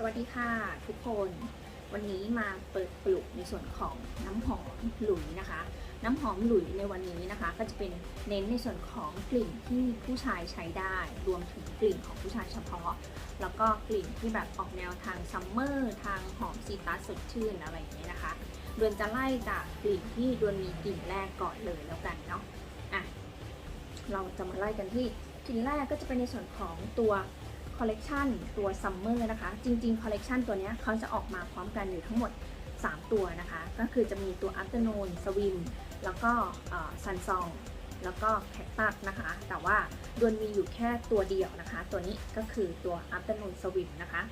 สวัสดีค่ะทุกคนวันนี้มาเปิดปลุกในส่วนของน้ำหอมหลุยนะคะ น้ำหอมหลุยในวันนี้นะคะ ก็จะเป็นเน้นในส่วนของกลิ่นที่ผู้ชายใช้ได้ รวมถึงกลิ่นของผู้ชายเฉพาะ แล้วก็กลิ่นที่แบบออกแนวทางซัมเมอร์ทางหอมซีตัสสดชื่นอะไรอย่างเงี้ยนะคะดวนจะไล่จากกลิ่นที่ดวนมีกลิ่นแรกก่อนเลยแล้วกันเนาะอะเราจะมาไล่กันที่กลิ่นแรกก็จะเป็นในส่วนของตัว คอลเลกชันตัวซัมเมอร์นะคะ จริงๆ คอลเลกชันตัวนี้เขาจะออกมาพร้อมกันอยู่ทั้งหมด 3 ตัวนะคะ ก็คือจะมีตัว Afternoon Swim แล้วก็ซันซองแล้วก็แคคตัสนะคะ แต่ว่าดวนมีอยู่แค่ตัวเดียวนะคะ ตัวนี้ก็คือตัว Afternoon Swim นะคะ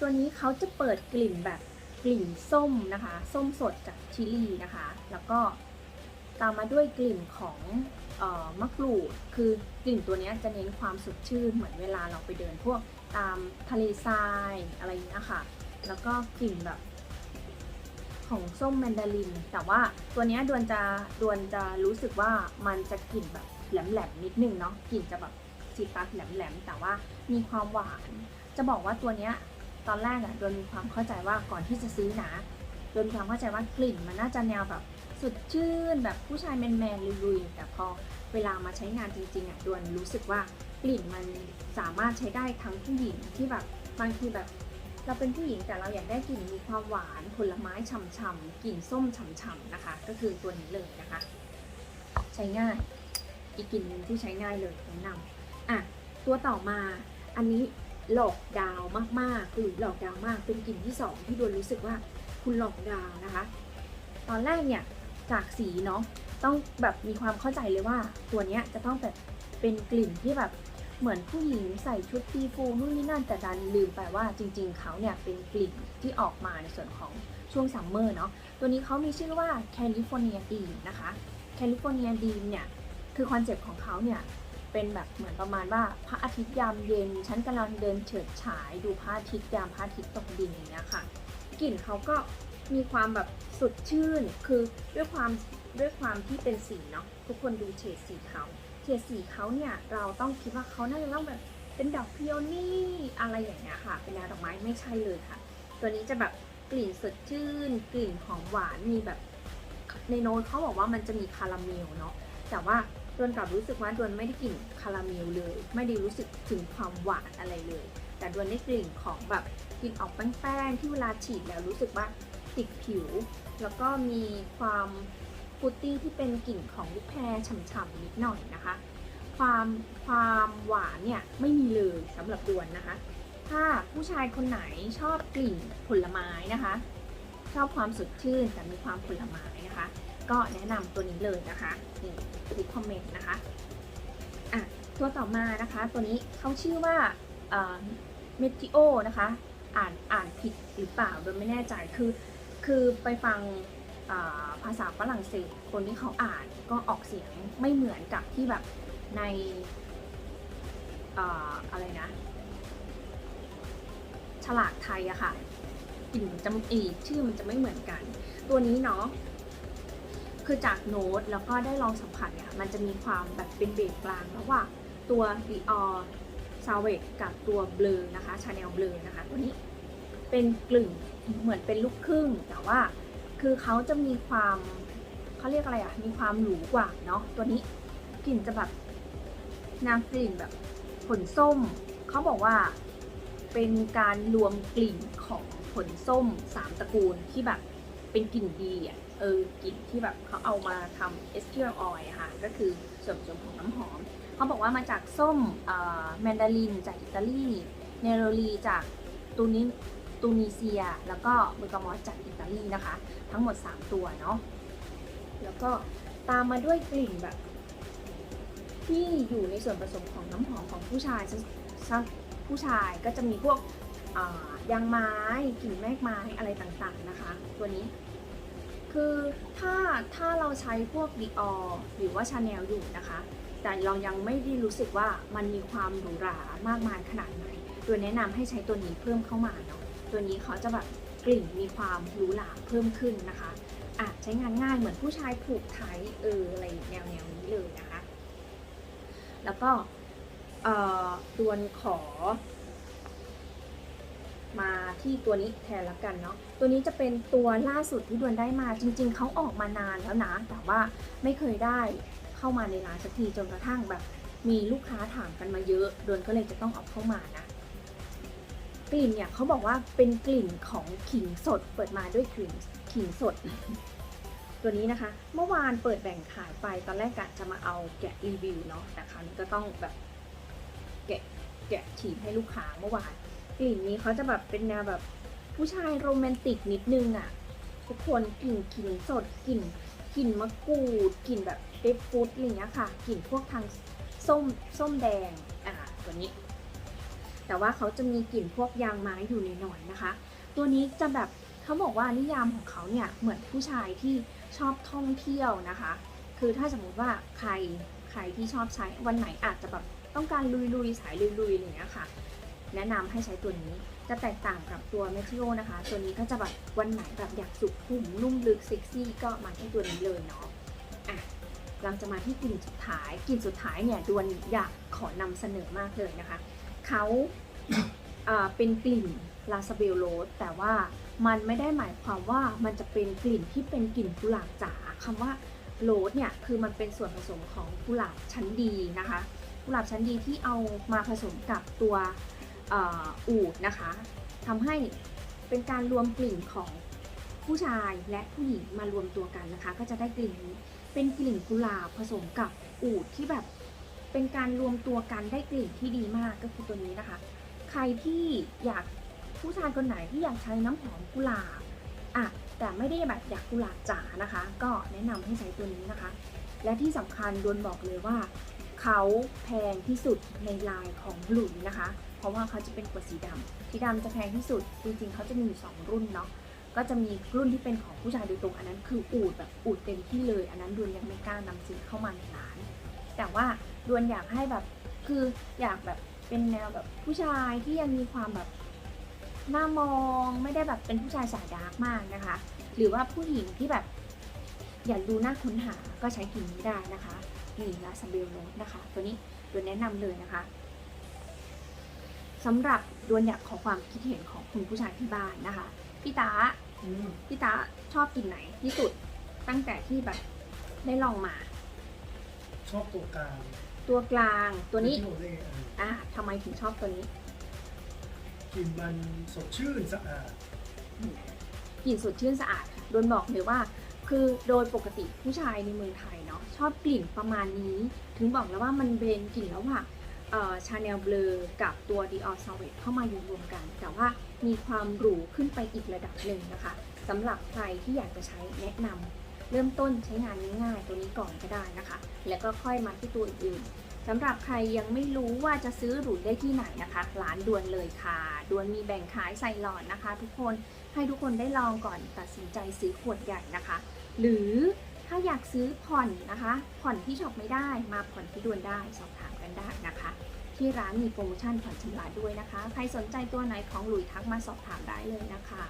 ตัวนี้เขาจะเปิดกลิ่นแบบกลิ่นส้มนะคะ ส้มสดจากชิลีนะคะ แล้วก็ตามมาด้วยกลิ่นของ มะกรูด คือกลิ่นตัวนี้จะเน้นความสดชื่นเหมือนเวลาเราไปเดินพวกตามทะเลทรายอะไรอย่างเงี้ยค่ะ แล้วก็กลิ่นแบบ ของส้มแมนดาริน แต่ว่าตัวนี้ดวนจะดวนจะรู้สึกว่ามันจะกลิ่นแบบแหลมๆนิดนึงเนาะ กลิ่นจะแบบซีตัสแหลมๆ แต่ว่ามีความหวาน จะบอกว่าตัวเนี้ยตอนแรกอะดวนมีความเข้าใจว่าก่อนที่จะซื้อนะดวนมีความเข้าใจว่ากลิ่นมันน่าจะแนวแบบ สดชื่น แบบผู้ชายแมนๆลุยๆแต่พอเวลามาใช้งานจริงๆอะดวนรู้สึกว่ากลิ่นมันสามารถใช้ได้ทั้งผู้หญิงที่แบบบางทีแบบเราเป็นผู้หญิงแต่เราอยากได้กลิ่นมีความหวานผลไม้ฉ่ำๆกลิ่นส้มฉ่ำๆนะคะ ก็คือตัวนี้เลยนะคะ ใช้ง่าย อีกกลิ่นหนึงที่ใช้ง่ายเลยแนะนำอะตัวต่อมาอันนี้หลอกดาวมากๆคือหลอกดาวมากเป็นกลิ่นที่สองที่ดวนรู้สึกว่าคุณหลอกดาวนะคะ ตอนแรกเนี่ย จากสีเนาะต้องแบบมีความเข้าใจเลยว่าตัวเนี้ยจะต้องแบบเป็นกลิ่นที่แบบเหมือนผู้หญิงใส่ชุดตีฟูนู่นนี่นั่นแต่ดันลืมไปว่าจริง ๆเขาเนี่ยเป็นกลิ่นที่ออกมาในส่วนของช่วงซัมเมอร์เนาะตัวนี้เขามีชื่อว่าแคลิฟอร์เนียดีนะคะแคลิฟอร์เนียดีเนี่ยคือคอนเซ็ปต์ของเขาเนี่ยเป็นแบบเหมือนประมาณว่าพระอาทิตย์ยามเย็น ฉันกำลังเดินเฉิดฉายดูพระอาทิตย์ยามพระอาทิตย์ตกดินอย่างเงี้ยค่ะกลิ่นเขาก็ มีความแบบสดชื่น คือด้วยความด้วยความที่เป็นสีเนาะทุกคนดูเฉดสีเขาเฉดสีเขาเนี่ยเราต้องคิดว่าเขาน่าจะต้องแบบเป็นดอกพิโอนี่อะไรอย่างเงี้ยค่ะ เป็นดอกไม้ไม่ใช่เลยค่ะ ตัวนี้จะแบบกลิ่นสดชื่น กลิ่นหอมหวานมีแบบในโน้ตเขาบอกว่ามันจะมีคาราเมลเนาะแต่ว่าดวนกลับรู้สึกว่าดวนไม่ได้กลิ่นคาราเมลเลย ไม่ได้รู้สึกถึงความหวานอะไรเลย แต่ดวนได้กลิ่นของแบบกลิ่นออกแป้งๆที่เวลาฉีดแล้วรู้สึกว่า ติดผิว แล้วก็มีความฟรุตตี้ที่เป็นกลิ่นของลูกแพรฉ่ำๆนิดหน่อยนะคะ ความความหวานเนี่ยไม่มีเลยสำหรับดวนนะคะ ถ้าผู้ชายคนไหนชอบกลิ่นผลไม้นะคะ ชอบความสดชื่นแต่มีความผลไม้นะคะ ก็แนะนำตัวนี้เลยนะคะนี่รีคอมเมนต์นะคะอะตัวต่อมานะคะ ตัวนี้เขาชื่อว่าเมทิโอนะคะ อ่านอ่านผิดหรือเปล่าโดยไม่แน่ใจคือ คือไปฟังาภาษาฝรั่งเศสคนที่เขาอ่านก็ออกเสียงไม่เหมือนกับที่แบบในออะไรนะ ฉลากไทยอะค่ะกลิ่นจะอีชื่อมันจะไม่เหมือนกัน ตัวนี้เนาะคือจากโน้ตแล้วก็ได้ลองสัมผัสเนี่ยมันจะมีความแบบเป็นเบสกลางระหว่างตัว Dior s a v a g e กับตัว Blur นะคะ Chanel Blur นะคะตัวนี้ เป็นกลิ่นเหมือนเป็นลูกครึ่ง แต่ว่าคือเขาจะมีความเขาเรียกอะไรอะมีความหรูกว่าเนาะตัวนี้กลิ่นจะแบบนางกลิ่นแบบผลส้ม เขาบอกว่าเป็นการรวมกลิ่นของผลส้มสามตระกูลที่แบบเป็นกลิ่นดีอะเออกลิ่นที่แบบเขาเอามาทำ essential oil อะค่ะก็คือส่วนผสมของน้ำหอม เขาบอกว่ามาจากส้มแมนดารินจากอิตาลีเนโรลีจากตูนิ ตูนิเซีย แล้วก็เบอร์กามอสจากอิตาลีนะคะ ทั้งหมด 3 ตัวเนาะแล้วก็ตามมาด้วยกลิ่นแบบ ที่อยู่ในส่วนผสมของน้ำหอมของผู้ชายซะซะผู้ชายก็จะมีพวกยางไม้กลิ่นแมกไม้อะไรต่างๆนะคะ ตัวนี้ คือถ้าถ้าเราใช้พวก Dior หรือว่า Chanel อยู่นะคะ แต่เรายังไม่ได้รู้สึกว่ามันมีความหรูหรามากมายขนาดไหนโดยแนะนำให้ใช้ตัวนี้เพิ่มเข้ามาเนาะ ตัวนี้เขาจะแบบกลิ่นมีความหรูหราเพิ่มขึ้นนะคะอะใช้งานง่ายเหมือนผู้ชายผูกไทยเอออะไรแนวแนวนี้เลยนะคะ แล้วก็ดวนขอ มาที่ตัวนี้แทนละกันเนาะตัวนี้จะเป็นตัวล่าสุดที่ดวนได้มาจริง ๆเขาออกมานานแล้วนะ แต่ว่าไม่เคยได้เข้ามาในร้านสักทีจนกระทั่งแบบ มีลูกค้าถามกันมาเยอะดวนก็เลยจะต้องเอาเข้ามานะ กลิ่นเนี่ยเขาบอกว่าเป็นกลิ่นของขิงสด เปิดมาด้วยกลิ่นขิงสด ตัวนี้นะคะ เมื่อวานเปิดแบ่งขายไปตอนแรกกะจะมาเอาแกะรีวิวเนาะแต่คราวนี้ก็ต้องแบบแกะแกะฉีดให้ลูกค้าเมื่อวาน กลิ่นนี้เขาจะแบบเป็นแนวแบบผู้ชายโรแมนติกนิดนึงอะ่ะทุกคนกลิ่นขิงสดกลิ่นกลิ่นมะกรูดกลิ่นแบบเอฟฟูดอะไรเงี้ยค่ะกลิ่นพวกทางส้มส้มแดงอ่าตัวนี้ แต่ว่าเขาจะมีกลิ่นพวกยางไม้อยู่ในหน่อยนะคะ ตัวนี้จะแบบเขาบอกว่านิยามของเขาเนี่ยเหมือนผู้ชายที่ชอบท่องเที่ยวนะคะ คือถ้าสมมุติว่าใครใครที่ชอบใช้วันไหนอาจจะแบบต้องการลุยๆสายลุยๆอะไรอย่างเงี้ยค่ะ แนะนำให้ใช้ตัวนี้จะแตกต่างกับตัวเมทิโอนะคะ ตัวนี้ก็จะแบบวันไหนแบบอยากสุขุมนุ่มลึกเซ็กซี่ก็มาที่ตัวนี้เลยเนาะอะเราจะมาที่กลิ่นสุดท้ายกลิ่นสุดท้ายเนี่ยดวนอยากขอนำเสนอมากเลยนะคะ เขาอ่าเป็นกลิ่นลาซาเบลโรสแต่ว่ามันไม่ได้หมายความว่ามันจะเป็นกลิ่นที่เป็นกลิ่นกุหลาบจ๋าคำว่าโรสเนี่ยคือมันเป็นส่วนผสมของกุหลาบชั้นดีนะคะกุหลาบชั้นดีที่เอามาผสมกับตัวอ,อูดนะคะทำให้เป็นการรวมกลิ่นของผู้ชายและผู้หญิงมารวมตัวกันนะคะ ก็จะได้กลิ่นนี้เป็นกลิ่นกุหลาบผสมกับอูดที่แบบ เป็นการรวมตัวกันได้กลิ่นที่ดีมากก็คือตัวนี้นะคะ ใครที่อยากผู้ชายคนไหนที่อยากใช้น้ำหอมกุหลาบอะแต่ไม่ได้แบบอยากกุหลาบจ๋านะคะ ก็แนะนำให้ใช้ตัวนี้นะคะ และที่สำคัญดวนบอกเลยว่าเขาแพงที่สุดในลายของหลุยนะคะ เพราะว่าเขาจะเป็นขวดสีดำสีดำจะแพงที่สุด จริงๆเขาจะมีอยู่สองรุ่นเนาะก็จะมีรุ่นที่เป็นของผู้ชายโดยตรงอันนั้นคืออูดแบบอูดเต็มที่เลย อันนั้นดวนยังไม่กล้านำซื้อเข้ามาในร้าน แต่ว่าดวนอยากให้แบบคืออยากแบบเป็นแนวแบบผู้ชายที่ยังมีความแบบหน้ามองไม่ได้แบบเป็นผู้ชายสายดาร์กมากนะคะ หรือว่าผู้หญิงที่แบบ อยากดูน่าค้นหาก็ใช้กลิ่นนี้ได้นะคะนี่ลาซาเบลโนนะคะ ตัวนี้ดวนแนะนำเลยนะคะสำหรับดวนอยากขอความคิดเห็นของคุณผู้ชายที่บ้านนะคะพี่ตาอืมพี่ตาชอบกลิ่นไหนที่สุดตั้งแต่ที่แบบได้ลองมา ชอบตัวกลางตัวกลางตัวนี้ที่โอเล่เอออะทำไมถึงชอบตัวนี้กลิ่นมันสดชื่นสะอาดกลิ่นสดชื่นสะอาดค่ะโดนบอกเลยว่า คือโดยปกติผู้ชายในเมืองไทยเนาะชอบกลิ่นประมาณนี้ ถึงบอกแล้วว่ามันเป็นกลิ่นระหว่างชาแนลเบลกับตัว Dior Sauvage เข้ามาอยู่รวมกัน แต่ว่ามีความหรูขึ้นไปอีกระดับหนึ่งนะคะสำหรับใครที่อยากจะใช้แนะนำ เริ่มต้นใช้งานง่ายๆตัวนี้ก่อนก็ได้นะคะ แล้วก็ค่อยมาที่ตัวอื่นสำหรับใครยังไม่รู้ว่าจะซื้อหรูได้ที่ไหนนะคะร้านดวนเลยค่ะดวนมีแบ่งขายใส่หลอดนะคะ ทุกคนให้ทุกคนได้ลองก่อนตัดสินใจซื้อขวดใหญ่นะคะ หรือถ้าอยากซื้อผ่อนนะคะ ผ่อนที่ช็อปไม่ได้มาผ่อนที่ดวนได้สอบถามกันได้นะคะ ที่ร้านมีโปรโมชั่นผ่อนชำระด้วยนะคะ ใครสนใจตัวไหนของหลุยทักมาสอบถามได้เลยนะคะ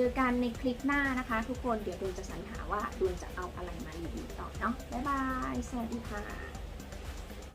เจอกันในคลิปหน้านะคะ ทุกคนเดี๋ยวดูนจะสรรหาว่าดูนจะเอาอะไรมารีวิวต่อเนาะบ๊ายบายสวัสดีค่ะ